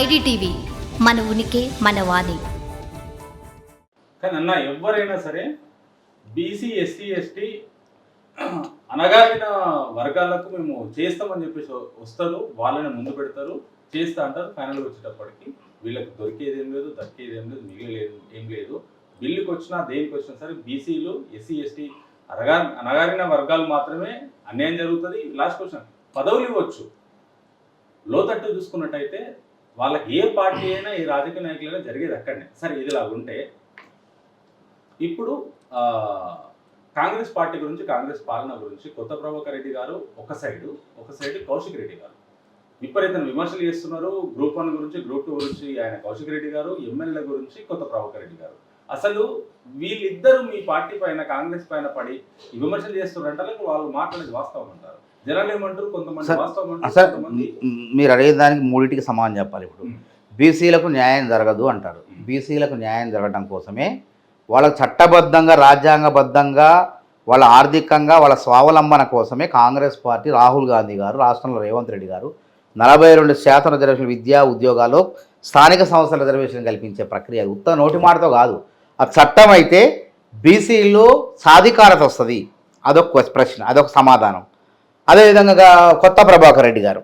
IDTV మన ఉనికి మన వాణి. కానీ అన్న ఎవరైనా సరే బీసీ ఎస్సీ ఎస్టీ అనగారిన వర్గాలకు మేము చేస్తామని చెప్పేసి వస్తారు వాళ్ళని ముందు పెడతారు చేస్తా అంటారు ఫైనల్గా వచ్చేటప్పటికి వీళ్ళకి దొరికేది ఏం లేదు దక్కేది ఏం లేదు మిగిలేదు ఏం లేదు. బిల్లుకి వచ్చినా దేనికి వచ్చినా సరే బీసీలు ఎస్సీ ఎస్టీ అనగా అనగారిన వర్గాలు మాత్రమే అన్యాయం జరుగుతుంది. లాస్ట్ క్వశ్చన్ పదవులు ఇవ్వచ్చు. లోతట్టు చూసుకున్నట్టయితే వాళ్ళకి ఏ పార్టీ అయినా ఈ రాజకీయ నాయకులైనా జరిగేది అక్కడనే. సరే ఇది ఉంటే ఇప్పుడు కాంగ్రెస్ పార్టీ గురించి కాంగ్రెస్ పాలన గురించి కొత్త ప్రభాకర్ రెడ్డి గారు ఒక సైడు ఒక సైడ్ కౌశిక్ రెడ్డి గారు. విపరీతం విమర్శలు చేస్తున్నారు. గ్రూప్ వన్ గురించి గ్రూప్ టూ గురించి ఆయన కౌశిక్ రెడ్డి గారు ఎమ్మెల్యే గురించి కొత్త ప్రభాకర్ రెడ్డి గారు. అసలు వీళ్ళిద్దరూ మీ పార్టీ పైన కాంగ్రెస్ పైన పడి విమర్శలు చేస్తున్నారంటే వాళ్ళు మాట్లాడేది వాస్తవం అంటారు. మీరు అడిగే దానికి మూడింటికి సమానం చెప్పాలి ఇప్పుడు. బీసీలకు న్యాయం జరగదు అంటారు. బీసీలకు న్యాయం జరగడం కోసమే వాళ్ళకు చట్టబద్ధంగా రాజ్యాంగబద్ధంగా వాళ్ళ ఆర్థికంగా వాళ్ళ స్వావలంబన కోసమే కాంగ్రెస్ పార్టీ రాహుల్ గాంధీ గారు రాష్ట్రంలో రేవంత్ రెడ్డి గారు నలభై రెండు శాతం రిజర్వేషన్ విద్యా ఉద్యోగాల్లో స్థానిక సంస్థల రిజర్వేషన్ కల్పించే ప్రక్రియ ఉత్త నోటి మాటతో కాదు. ఆ చట్టం అయితే బీసీలో సాధికారత వస్తుంది. అదొక ప్రశ్న అదొక సమాధానం. అదేవిధంగా కొత్త ప్రభాకర్ రెడ్డి గారు.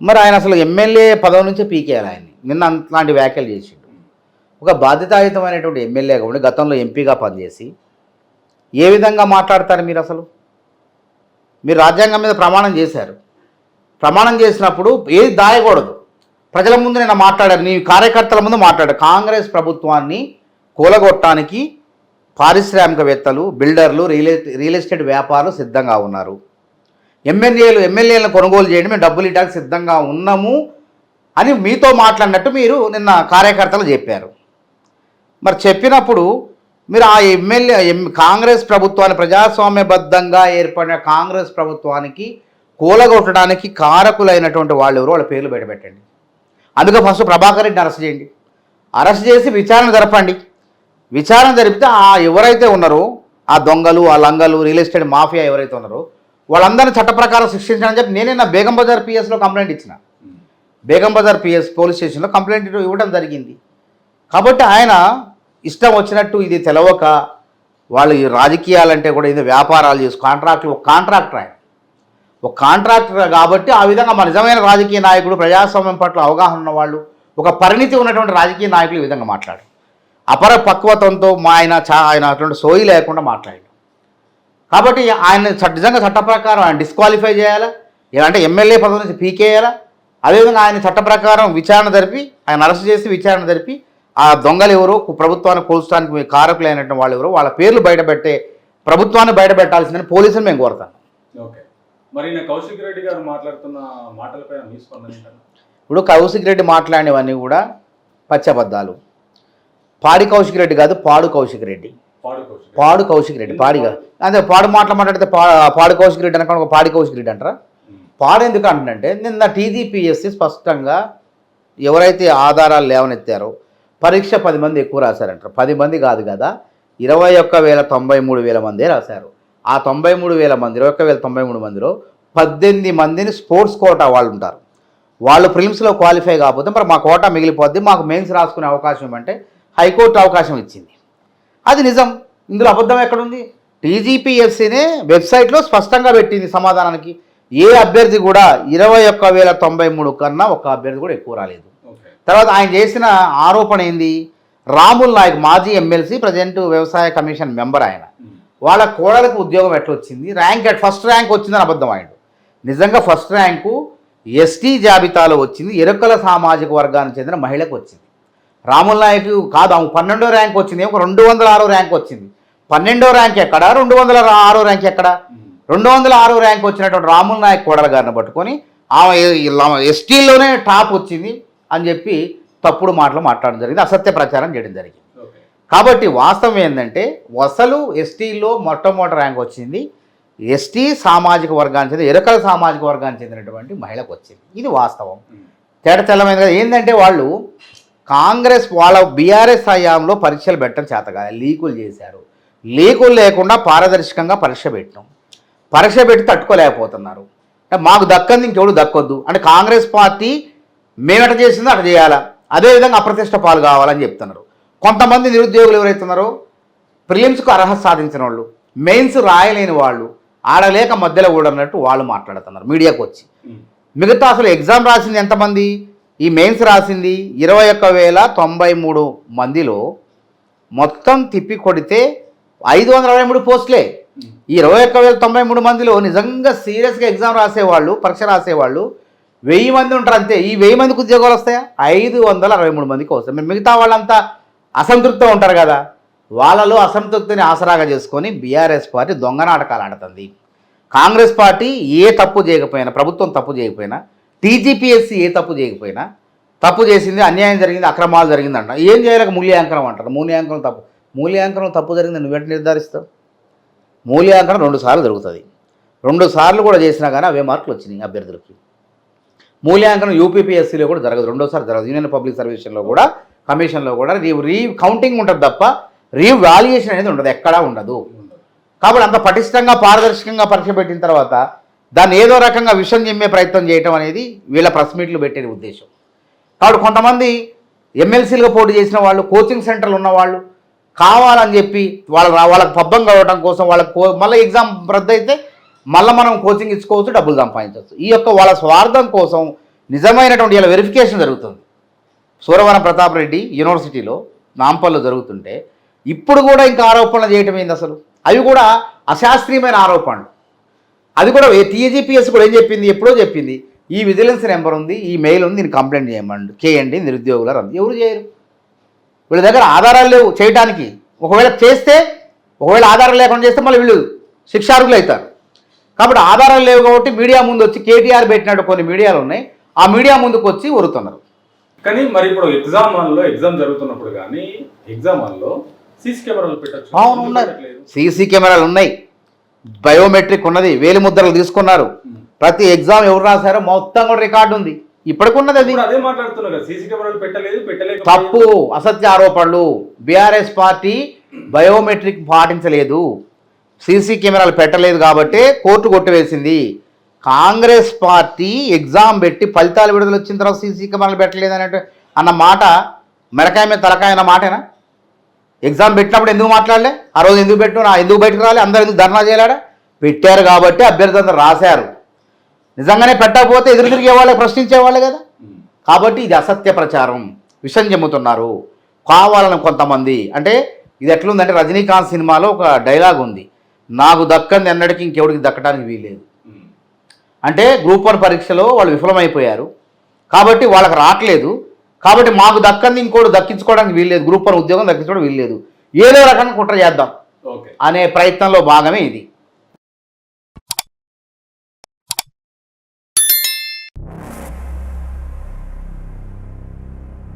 మరి ఆయన అసలు ఎమ్మెల్యే పదవి నుంచే పీకేయాలి ఆయన్ని. నిన్న అంతలాంటి వ్యాఖ్యలు చేసిండు. ఒక బాధ్యతాయుతమైనటువంటి ఎమ్మెల్యేగా ఉండి గతంలో ఎంపీగా పనిచేసి ఏ విధంగా మాట్లాడతారు మీరు అసలు? మీరు రాజ్యాంగం మీద ప్రమాణం చేశారు. ప్రమాణం చేసినప్పుడు ఏది దాయకూడదు. ప్రజల ముందు నేను మాట్లాడాను నీ కార్యకర్తల ముందు మాట్లాడాను కాంగ్రెస్ ప్రభుత్వాన్ని కూలగొట్టడానికి పారిశ్రామికవేత్తలు బిల్డర్లు రియల్ రియల్ ఎస్టేట్ వ్యాపారులు సిద్ధంగా ఉన్నారు. ఎమ్మెల్యేలు ఎమ్మెల్యేలను కొనుగోలు చేయండి మేము డబ్బులు ఇవ్వడానికి సిద్ధంగా ఉన్నాము అని మీతో మాట్లాడినట్టు మీరు నిన్న కార్యకర్తలు చెప్పారు. మరి చెప్పినప్పుడు మీరు ఆ ఎమ్మెల్యే కాంగ్రెస్ ప్రభుత్వాన్ని ప్రజాస్వామ్యబద్ధంగా ఏర్పడిన కాంగ్రెస్ ప్రభుత్వానికి కూలగొట్టడానికి కారకులైనటువంటి వాళ్ళు ఎవరు? వాళ్ళ పేర్లు బయటపెట్టండి. అందుకే ఫస్ట్ ప్రభాకర్ రెడ్డిని అరెస్ట్ చేయండి. అరెస్ట్ చేసి విచారణ జరపండి. విచారణ జరిపితే ఆ ఎవరైతే ఉన్నారో ఆ దొంగలు ఆ లంగలు రియల్ ఎస్టేట్ మాఫియా ఎవరైతే ఉన్నారో వాళ్ళందరినీ చట్ట ప్రకారం శిక్షించాలని చెప్పి నేనే నా బేగం బజార్ పిఎస్లో కంప్లైంట్ ఇచ్చిన. బేగం బజార్ పిఎస్ పోలీస్ స్టేషన్లో కంప్లైంట్ ఇవ్వడం జరిగింది. కాబట్టి ఆయన ఇష్టం వచ్చినట్టు ఇది తెలవక వాళ్ళు ఈ రాజకీయాలంటే కూడా ఇది వ్యాపారాలు చేసి కాంట్రాక్ట్లు ఒక కాంట్రాక్టర్ ఆయన. ఒక కాంట్రాక్టర్ కాబట్టి ఆ విధంగా మన నిజమైన రాజకీయ నాయకుడు ప్రజాస్వామ్యం పట్ల అవగాహన ఉన్నవాళ్ళు ఒక పరిణితి ఉన్నటువంటి రాజకీయ నాయకులు ఈ విధంగా మాట్లాడు అపర పక్వతంతో మా ఆయన చా ఆయన అటువంటి సోయి లేకుండా మాట్లాడాడు కాబట్టి ఆయన నిజంగా చట్ట ప్రకారం ఆయన డిస్క్వాలిఫై చేయాలా? అంటే ఎమ్మెల్యే పదవి నుంచి పీకేయాలా అదేవిధంగా ఆయన చట్ట ప్రకారం విచారణ జరిపి ఆయన అరెస్ట్ చేసి విచారణ జరిపి ఆ దొంగలు ఎవరో ప్రభుత్వాన్ని కూల్చడానికి కారకులైనటువంటి వాళ్ళు ఎవరో వాళ్ళ పేర్లు బయటపెట్టే ప్రభుత్వాన్ని బయటపెట్టాల్సిందని పోలీసులు మేము కోరుతాం. ఓకే. మరి కౌశిక్ రెడ్డి గారు మాట్లాడుతున్న మాటలపైన మీ స్పందన ఏంటన్నా? ఇప్పుడు కౌశిక్ రెడ్డి మాట్లాడినవన్నీ కూడా పచ్చబద్దాలు. పాడి కౌశిక్ రెడ్డి కాదు పాడు కౌశిక్ రెడ్డి. పాడు కౌశిక్ రెడ్డి. పాడిగా. అదే పాడు మాటలు మాట్లాడితే పాడు కౌశిక్ రెడ్డి అనకుండా ఒక పాడి కౌశిక్ రెడ్డి అంటారా. పాడు ఎందుకు అంటున్నంటే నిన్న టీజీపీఎస్సీ స్పష్టంగా ఎవరైతే ఆధారాలు లేవనెత్తారో పరీక్ష పది మంది ఎక్కువ రాశారంటారు. పది మంది కాదు కదా ఇరవై ఒక్క వేల తొంభై మూడు వేల మందే రాశారు. ఆ తొంభై మూడు వేల మంది ఇరవై ఒక్క వేల తొంభై మూడు మందిలో పద్దెనిమిది మందిని స్పోర్ట్స్ కోటా వాళ్ళు ఉంటారు. వాళ్ళు ప్రిలిమ్స్లో క్వాలిఫై కాకపోతే మరి మా కోటా మిగిలిపోద్ది మాకు మెయిన్స్ రాసుకునే అవకాశం ఇవ్వమంటే హైకోర్టు అవకాశం ఇచ్చింది. అది నిజం. ఇందులో అబద్ధం ఎక్కడుంది? టీజీపీఎఫ్సీనే వెబ్సైట్లో స్పష్టంగా పెట్టింది సమాధానానికి. ఏ అభ్యర్థి కూడా ఇరవై ఒక్క వేల తొంభై మూడు కన్నా ఒక అభ్యర్థి కూడా ఎక్కువ రాలేదు. తర్వాత ఆయన చేసిన ఆరోపణ ఏంది? రాముల్ నాయక్ మాజీ ఎమ్మెల్సీ ప్రజెంట్ వ్యవసాయ కమిషన్ మెంబర్ ఆయన. వాళ్ళ కోడలకు ఉద్యోగం ఎట్లా వచ్చింది ర్యాంక్ ఫస్ట్ ర్యాంక్ వచ్చిందని అబద్ధం ఆయన నిజంగా ఫస్ట్ ర్యాంకు ఎస్టీ జాబితాలో వచ్చింది. ఎరుకల సామాజిక వర్గానికి చెందిన మహిళకు వచ్చింది. రాముల్ నాయక్ కాదు ఆమె పన్నెండో ర్యాంక్ వచ్చింది ఒక రెండు వందల ఆరో ర్యాంక్ వచ్చింది. పన్నెండో ర్యాంక్ ఎక్కడ? రెండు వందల ఆరో ర్యాంక్ ఎక్కడ. రెండు వందల ఆరో ర్యాంక్ వచ్చినటువంటి రాముల్ నాయక్ కోడల గారిని పట్టుకొని ఆమె ఎస్టీలోనే టాప్ వచ్చింది అని చెప్పి తప్పుడు మాటలు మాట్లాడడం జరిగింది అసత్య ప్రచారం చేయడం జరిగింది. కాబట్టి వాస్తవం ఏంటంటే అసలు ఎస్టీలో మొట్టమొదటి ర్యాంక్ వచ్చింది ఎస్టీ సామాజిక వర్గానికి చెందిన ఎరకల సామాజిక వర్గానికి చెందినటువంటి మహిళకు వచ్చింది. ఇది వాస్తవం. తేట తెల్లమైంది కదా. ఏంటంటే వాళ్ళు కాంగ్రెస్ వాళ్ళ బీఆర్ఎస్ హయాంలో పరీక్షలు పెట్టడం చేతగా లీకులు చేశారు. లీకులు లేకుండా పారదర్శకంగా పరీక్ష పెట్టినాం. పరీక్ష పెట్టి తట్టుకోలేకపోతున్నారు. అంటే మాకు దక్కంది ఇంకెవడు దక్కొద్దు. అంటే కాంగ్రెస్ పార్టీ మేమట చేసిందో అట చేయాలా? అదేవిధంగా అప్రతిష్ట పాలు కావాలని చెప్తున్నారు. కొంతమంది నిరుద్యోగులు ఎవరైతున్నారో? ప్రిలిమ్స్కు అర్హత సాధించిన వాళ్ళు మెయిన్స్ రాయలేని వాళ్ళు ఆడలేక మధ్యలో కూడా అన్నట్టు వాళ్ళు మాట్లాడుతున్నారు మీడియాకు వచ్చి. మిగతా అసలు ఎగ్జామ్ రాసింది ఎంతమంది? ఈ మెయిన్స్ రాసింది ఇరవై ఒక్క వేల తొంభై మూడు మందిలో మొత్తం తిప్పి కొడితే ఐదు వందల అరవై మూడు పోస్టులే. ఈ ఇరవై ఒక్క వేల తొంభై మూడు మందిలో నిజంగా సీరియస్గా ఎగ్జామ్ రాసేవాళ్ళు పరీక్ష రాసేవాళ్ళు వెయ్యి మంది ఉంటారు అంతే. ఈ వెయ్యి మందికి ఉద్యోగాలు వస్తాయా? ఐదు వందల అరవై మూడు మందికి వస్తాయి. మరి మిగతా వాళ్ళంతా అసంతృప్తి ఉంటారు కదా? వాళ్ళలో అసంతృప్తిని ఆసరాగా చేసుకొని బీఆర్ఎస్ పార్టీ దొంగ నాటకాలు ఆడుతుంది. కాంగ్రెస్ పార్టీ ఏ తప్పు చేయకపోయినా ప్రభుత్వం తప్పు చేయకపోయినా టీజీపీఎస్సీ ఏ తప్పు చేయకపోయినా తప్పు చేసింది అన్యాయం జరిగింది అక్రమాలు జరిగింది అంట ఏం చేయలేక మూల్యాంకనం అంటారు? మూల్యాంకనం తప్పు. మూల్యాంకనం తప్పు జరిగింది నువ్వెంట నిర్ధారిస్తావు? మూల్యాంకనం రెండు సార్లు జరుగుతుంది. రెండు సార్లు కూడా చేసినా కానీ అవే మార్కులు వచ్చినాయి అభ్యర్థులకి. మూల్యాంకనం యూపీపీఎస్సీలో కూడా జరగదు. రెండోసారి జరగదు. యూనియన్ పబ్లిక్ సర్వీస్లో కూడా కమిషన్లో కూడా రీ రీ కౌంటింగ్ ఉంటుంది తప్ప రీవాల్యుయేషన్ అనేది ఉండదు. ఎక్కడా ఉండదు. కాబట్టి అంత పటిష్టంగా పారదర్శకంగా పరీక్ష పెట్టిన తర్వాత దాన్ని ఏదో రకంగా విషం చెమ్మే ప్రయత్నం చేయటం అనేది వీళ్ళ ప్రెస్ మీట్లు పెట్టే ఉద్దేశం. కాబట్టి కొంతమంది ఎమ్మెల్సీలుగా పోటీ చేసిన వాళ్ళు కోచింగ్ సెంటర్లు ఉన్న వాళ్ళు కావాలని చెప్పి వాళ్ళ వాళ్ళకి పబ్బం కావడం కోసం వాళ్ళకి కో మళ్ళీ ఎగ్జామ్ రద్దు అయితే మళ్ళీ మనం కోచింగ్ ఇచ్చుకోవచ్చు డబ్బులు సంపాదించవచ్చు. ఈ యొక్క వాళ్ళ స్వార్థం కోసం నిజమైనటువంటి ఇలా వెరిఫికేషన్ జరుగుతుంది. సూరవరం ప్రతాప్ రెడ్డి యూనివర్సిటీలో నాంపల్లో జరుగుతుంటే ఇప్పుడు కూడా ఇంకా ఆరోపణలు చేయటం ఏంది అసలు? అవి కూడా అశాస్త్రీయమైన ఆరోపణలు. అది కూడా టీజీపీఎస్ కూడా ఏం చెప్పింది? ఎప్పుడో చెప్పింది. ఈ విజిలెన్స్ నెంబర్ ఉంది ఈ మెయిల్ ఉంది దీన్ని కంప్లైంట్ చేయమండి. చేయండి నిరుద్యోగుల ఎవరు చేయరు. వీళ్ళ దగ్గర ఆధారాలు లేవు చేయడానికి ఒకవేళ చేస్తే ఒకవేళ ఆధారాలు లేకుండా చేస్తే మళ్ళీ వీళ్ళు శిక్షార్హులు అవుతారు. కాబట్టి ఆధారాలు లేవు కాబట్టి మీడియా ముందు వచ్చి కేటీఆర్ పెట్టినట్టు కొన్ని మీడియాలు ఉన్నాయి. ఆ మీడియా ముందుకు వచ్చి ఉరుతున్నారు కానీ మరి ఇప్పుడు ఎగ్జామ్ హాల్లో ఎగ్జామ్ జరుగుతున్నప్పుడు కానీ ఎగ్జామ్ హాల్లో సీసీ కెమెరాలు పెట్టచ్చు. అవును ఉన్నాయి. సీసీ కెమెరాలు ఉన్నాయి. బయోమెట్రిక్ ఉన్నది వేలి ముద్రలు తీసుకున్నారు. ప్రతి ఎగ్జామ్ ఎవరు రాశారో మొత్తం కూడా రికార్డు ఉంది. ఇప్పటికున్నది అది. తప్పు అసత్య ఆరోపణలు. బీఆర్ఎస్ పార్టీ బయోమెట్రిక్ పాటించలేదు. సీసీ కెమెరాలు పెట్టలేదు కాబట్టి కోర్టు కొట్టివేసింది. కాంగ్రెస్ పార్టీ ఎగ్జామ్ పెట్టి ఫలితాలు విడుదల వచ్చిన తర్వాత సీసీ కెమెరాలు పెట్టలేదు అన్న మాట మెరకాయ మీద తలకాయ అన్న మాటేనా? ఎగ్జామ్ పెట్టినప్పుడు ఎందుకు మాట్లాడలే? ఆ రోజు ఎందుకు పెట్టు నా ఎందుకు బయటకు రాలే? అందరు ఎందుకు ధర్నా చేయలేడా? పెట్టారు కాబట్టి అభ్యర్థి అందరు రాశారు. నిజంగానే పెట్టకపోతే ఎదురు తిరిగే వాళ్ళే ప్రశ్నించే వాళ్ళే కదా. కాబట్టి ఇది అసత్య ప్రచారం. విషం చెమ్ముతున్నారు కావాలని కొంతమంది. అంటే ఇది ఎట్లుందంటే రజనీకాంత్ సినిమాలో ఒక డైలాగ్ ఉంది. నాకు దక్కంది ఎన్నటికీ ఇంకెవడికి దక్కడానికి వీల్లేదు. ఉమ్. అంటే గ్రూప్ వన్ పరీక్షలో వాళ్ళు విఫలమైపోయారు. కాబట్టి వాళ్ళకి రావట్లేదు కాబట్టి మాకు దక్కంది ఇంకోటి దక్కించుకోవడానికి వీల్లేదు. గ్రూప్ వన్ ఉద్యోగం దక్కించుకోవడం వీల్లేదు. ఏదో రకంగా కుట్ర చేద్దాం ఓకే. అనే ప్రయత్నంలో భాగమే ఇది.